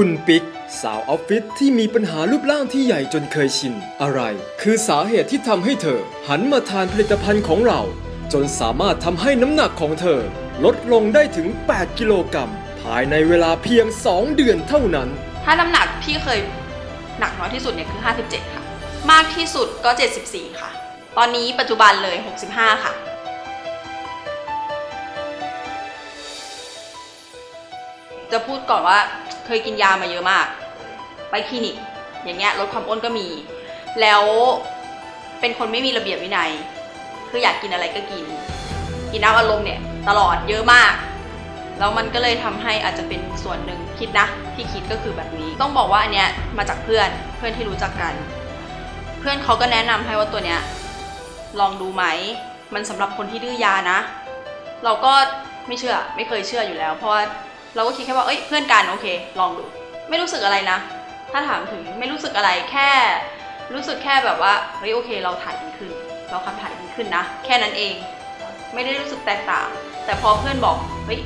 คุณปิ๊ก สาวออฟฟิศที่มีปัญหารูปร่างที่ใหญ่จนเคยชิน อะไร คือสาเหตุที่ทำให้เธอ หันมาทานผลิตภัณฑ์ของเรา จนสามารถทำให้น้ำหนักของเธอ ลดลงได้ถึง 8 กิโลกรัมภายในเวลาเพียง 2 เดือนเท่านั้น ถ้าน้ำหนักที่เคยหนักน้อยที่สุดเนี่ยคือ 57 ค่ะ มากที่สุดก็ 74 ค่ะ ตอนนี้ปัจจุบันเลย 65 ค่ะจะพูดก่อนว่า เคยกินยามาเยอะมาก ไปคลินิก อย่างเงี้ยลดความอ้วนก็มี แล้วเป็นคนไม่มีระเบียบวินัย คืออยากกินอะไรก็กิน กินน้ำอารมณ์เนี่ย ตลอดเยอะมาก แล้วมันก็เลยทำให้อาจจะเป็นส่วนหนึ่งคิดนะ ที่คิดก็คือแบบนี้ ต้องบอกว่าอันเนี้ยมาจากเพื่อนเพื่อนที่รู้จักกัน เพื่อนเขาก็แนะนำให้ว่าตัวเนี้ยลองดูไหม มันสำหรับคนที่ดื้อยานะ เราก็ไม่เชื่อไม่เคยเชื่ออยู่แล้ว เพราะว่า เราก็คิดแค่ว่าเอ้ยเพื่อนกันโอเค ลองดู ไม่รู้สึกอะไรนะ ถ้าถามถึงไม่รู้สึกอะไรแค่ รู้สึกแค่แบบว่าเฮ้ยโอเค เราถ่ายดีขึ้น เราขับถ่ายดีขึ้นนะ แค่นั้นเอง ไม่ได้รู้สึกแตกต่าง แต่พอเพื่อนบอกเฮ้ย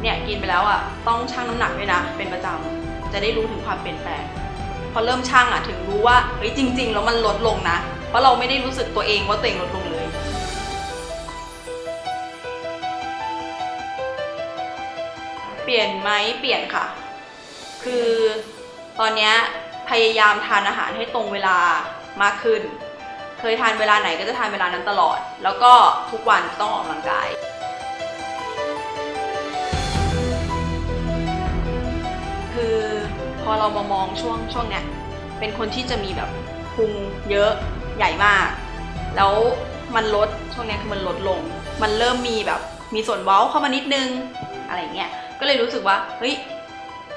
เนี่ยกินไปแล้วอะต้องชั่งน้ำหนักด้วยนะ เป็นประจำจะได้รู้ถึงความเปลี่ยนแปลงพอเริ่มชั่งอะถึงรู้ว่าเฮ้ยจริง ๆ แล้วมันลดลงนะ เพราะเราไม่ได้รู้สึกตัวเองว่าตัวเองลดลง ลยเปลี่ยนไหมเปลี่ยนค่ะ คือตอนนี้พยายามทานอาหารให้ตรงเวลามากขึ้น เคยทานเวลาไหนก็จะทานเวลานั้นตลอด แล้วก็ทุกวันต้องออกกำลังกายคือพอเรามามองช่วงช่วงเนี้ยเป็นคนที่จะมีแบบพุงเยอะใหญ่มาก แล้วมันลดช่วงนี้คือมันลดลง มันเริ่มมีแบบมีส่วนเว้าเข้ามานิดนึงอะไรเงี้ย ก็เลยรู้สึกว่า เฮ้ย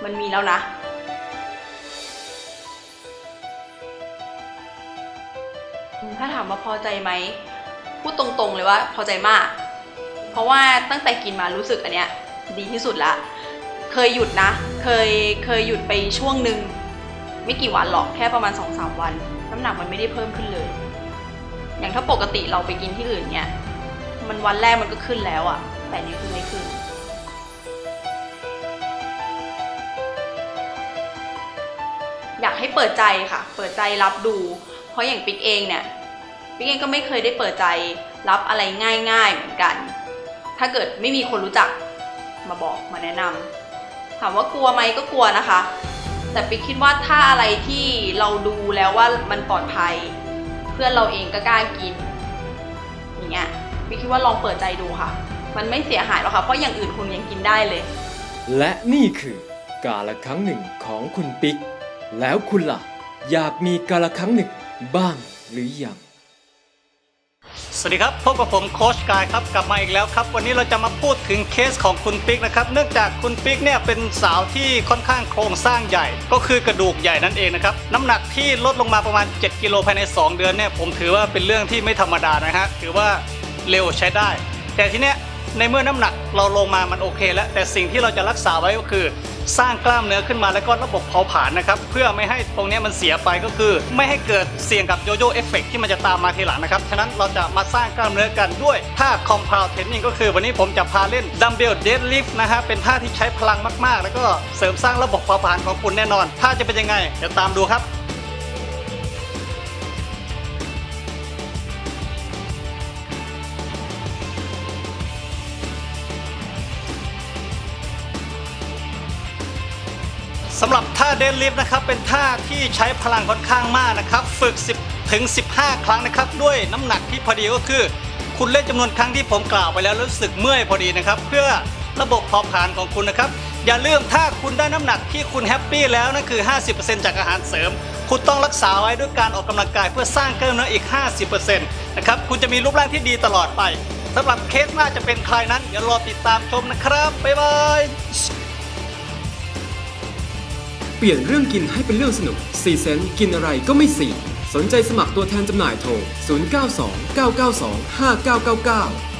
มันมีแล้วนะถ้าถามว่าพอใจไหมพูดตรงๆเลยว่าพอใจมาก เพราะว่าตั้งแต่กินมารู้สึกอันเนี้ยดีที่สุดละ เคยหยุดนะ เคยเคยหยุดไปช่วงหนึ่งไม่กี่วันหรอกแค่ประมาณ2อสาวัน น้ำหนักมันไม่ได้เพิ่มขึ้นเลย อย่างถ้าปกติเราไปกินที่อื่นเนี่ยมันวันแรกมันก็ขึ้นแล้วอะแต่อันนี้คือไม่ขึ้น อยากให้เปิดใจค่ะ เปิดใจรับดู เพราะอย่างปิ๊กเองเนี่ยปิ๊กเองก็ไม่เคยได้เปิดใจรับอะไรง่าย ๆ เหมือนกัน ถ้าเกิดไม่มีคนรู้จักมาบอกมาแนะนำถามว่ากลัวไหมก็กลัวนะคะ แต่ปิ๊กคิดว่าถ้าอะไรที่เราดูแล้วว่ามันปลอดภัย เพื่อนเราเองก็กล้ากิน อย่างเงี้ยปิ๊กคิดว่าลองเปิดใจดูค่ะ มันไม่เสียหายหรอกค่ะเพราะอย่างอื่นคุณยังกินได้เลย และนี่คือ กาละครั้งหนึ่งของคุณปิ๊ก แล้วคุณล่ะ อยากมีกาละครั้งหนึ่งบ้างหรือยัง สวัสดีครับพบกับผมโคชกายครับกลับมาอีกแล้วครับ วันนี้เราจะมาพูดถึงเคสของคุณปิ๊กนะครับเนื่องจากคุณปิ๊กเนี่ยเป็นสาวที่ค่อนข้างโครงสร้างใหญ่ ก็คือกระดูกใหญ่นั่นเองนะครับน้ำหนักที่ลดลงมาประมาณ 7 กิโลภายใน 2 เดือนเนี่ยผมถือว่าเป็นเรื่องที่ไม่ธรรมดานะฮะถือว่าเร็วใช้ได้ แต่ทีเนี้ยในเมื่อน้ำหนักเราลงมามันโอเค แล้วแต่สิ่งที่เราจะรักษาไว้ก็คือ สร้างกล้ามเนื้อขึ้นมาแล้วก็ระบบเผาผลาญนะครับเพื่อไม่ให้ตรงนี้มันเสียไปก็คือ ไม่ให้เกิดเสี่ยงกับโยโย่เอฟเฟกที่มันจะตามมาทีหลังนะครับฉะนั้นเราจะมาสร้างกล้ามเนื้อกันด้วยท่าคอมเพลวเทนนิ่งก็คือ วันนี้ผมจะพาเล่นดัมเบลเดดลิฟต์นะฮะเป็นท่าที่ใช้พลังมากๆ แล้วก็เสริมสร้างระบบเผาผลาญของคุณแน่นอนท่าจะเป็นยังไงเดี๋ยวตามดูครับำหรับท่าเดนลิฟต์นะครับเป็นท่าที่ใช้พลังค่อนข้างมากนะครับ ฝึก 10 ถึง 15 ครั้งนะครับ ด้วยน้ำหนักที่พอดีก็คือ คุณเล่นจำนวนครั้งที่ผมกล่าวไปแล้วรู้สึกเมื่อยพอดีนะครับ เพื่อระบบเผาผลาญของคุณนะครับ อย่าลืมถ้าคุณได้น้ำหนักที่คุณแฮปปี้แล้วนั่นคือ 50%จากอาหารเสริม คุณต้องรักษาไว้ด้วยการออกกำลังกายเพื่อสร้างกล้ามเนื้ออีก 50%นะครับคุณจะมีรูปร่างที่ดีตลอดไปสำหรับเคสหน้าจะเป็นใครนั้นอย่ารอติดตามชมนะครับบ๊ายบาย เปลี่ยนเรื่องกินให้เป็นเรื่องสนุก4เซนกินอะไรก็ไม่สี่สนใจสมัครตัวแทนจำหน่ายโทร 092 992 5999